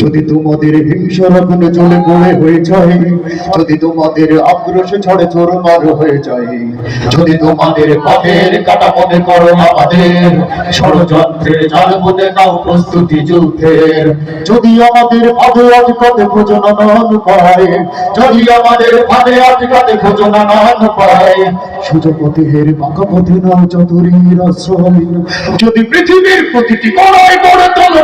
যদি তোমাদের হিংসার আগুনে জ্বলে পড়ে হয়ে যায়, যদি তোমাদের আক্রোশ ছড়ে চোরমার হয়ে যায়, যদি তোমাদের পথের কাটা মনে করো আমাদের ষড়যন্ত্রের জাল মনে নাও প্রস্তুতি যুদ্ধের। যদি আমাদের ভাবে আটকাতে খোঁজো নানান পায়, যদি আমাদের ভাবে আটকাতে খোঁজো নানান পায়, সুযোগ পথের বাঁকা পথে নাও চতুরীর আশ্রয়। যদি পৃথিবীর প্রতিটি কড়াই গড়ে তোলো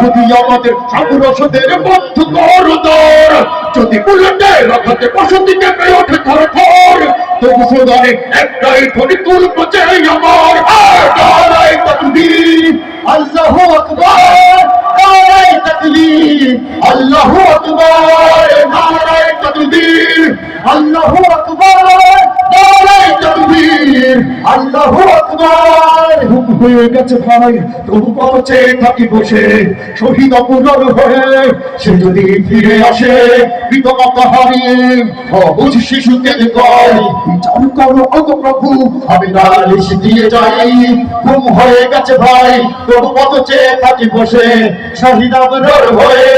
যদি আমাদের সাগরসদের বন্ধু করদর, যদি বুলেটে রাখাতে বসতিকে পেয়ে ওঠে থর থর তবু সোদানে একটাই ধ্বনি তুলবো যে আমার নারায় তাকবীর। আল্লাহু আকবার নারায় তাকবীর। আল্লাহু আকবার। তাকবীর। আল্লাহু আকবার নারায় তাকবীর। আল্লাহু আকবার। হয়ে গেছে ভাই, তবু পৌঁছে থাকি বসে। শহীদ হয়ে সে যদি ফিরে আসে শিশুকে কয় করো অগ প্রভু, আমি নালিশ দিয়ে যাই। ঘুম হয়ে গেছে ভাই, তবু পথ চেয়ে থাকি বসে। শহীদ অপুরর হয়ে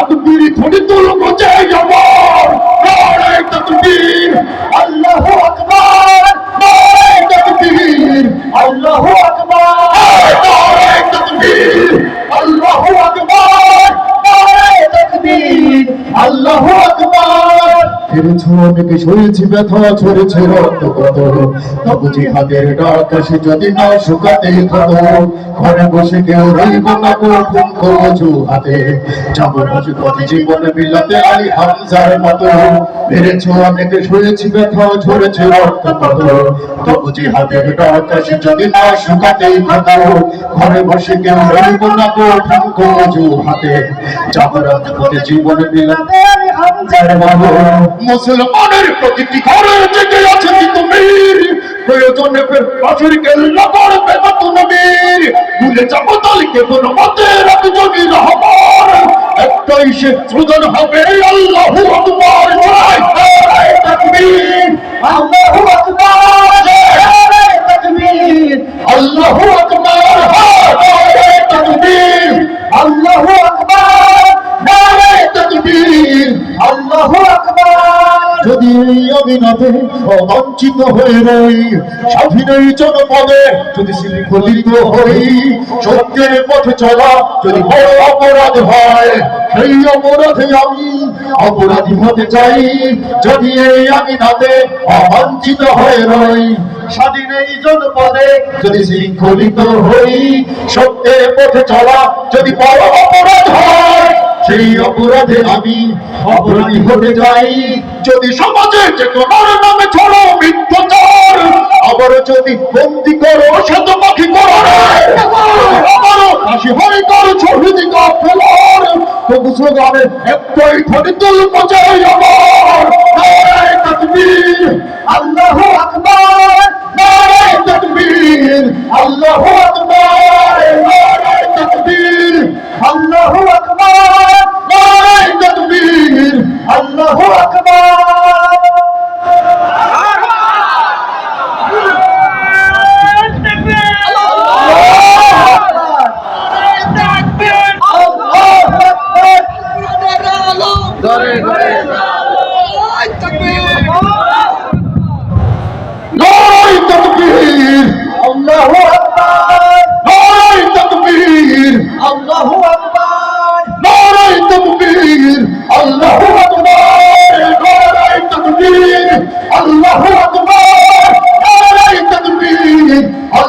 আল্লাহু ফিরেছ অনেকে সয়েছি ব্যথা, ছড়েছে রক্ত কত তবু জিহাদের ডাক আসে যদি না শুকাতে কত ঘরে বসে কেউ রইব না কঠিন কচু হাতে যাব রাজপথে জীবন বিলাতে আলী হামজার মতো। ফিরেছ অনেকে সয়েছি ব্যথা, ছড়েছে রক্ত কত তবু জিহাদের ডাক আসে যদি না শুকাতে কত ঘরে বসে কেউ রইব না কঠিন কচু হাতে যাব রাজপথে জীবন বিলাতে আলী হামজার মতো। মুসলমানের প্রতিটি ঘরে জেগে আছে তিতুমির প্রয়োজনে ফের পাশের কেল্লা করবে তো নবীর ভুলে যাব দলকে কোন মতে রাখ যদি রহমান একটাই সে সৃজন হবে আল্লাহু আকবার। জয় হয়ে রই। স্বাধীনই জনপদে যদি শৃঙ্খলিত হই, সত্যের পথে চলা যদি বড় অপরাধ হয়, সেই অপরাধে আমি অপরাধী হতে চাই, যদি এই আমিনাতে অবঞ্চিত হয়ে রই। স্বাধীন এই জনপদে যদি শৃঙ্খলিত হই, সত্যের পথে চলা যদি বড় অপরাধ সেই অপরাধে আমি অপরাধী হতে যাই যদি সমাজে যে তোমার নামে ছড়ো মিথ্যাচার আবার যদি বন্দি করো শত পাখি করো আবারও হাসি হয়ে করো ছবি ফেলার তবু স্লোগানে একটাই ধরে তুলব চাই আমার। নারায় তাকবীর, আল্লাহু আকবার। নারায় তাকবীর, আল্লাহু আকবার। নারায় তাকবীর, আল্লাহু ঘরে ঘরে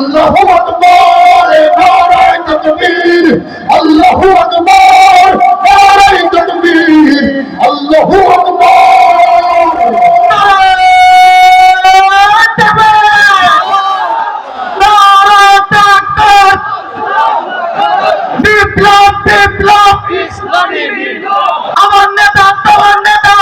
الله أكبر نار تكبير الله أكبر আল্লাহু আকবার আমার নেতা তোমার নেতা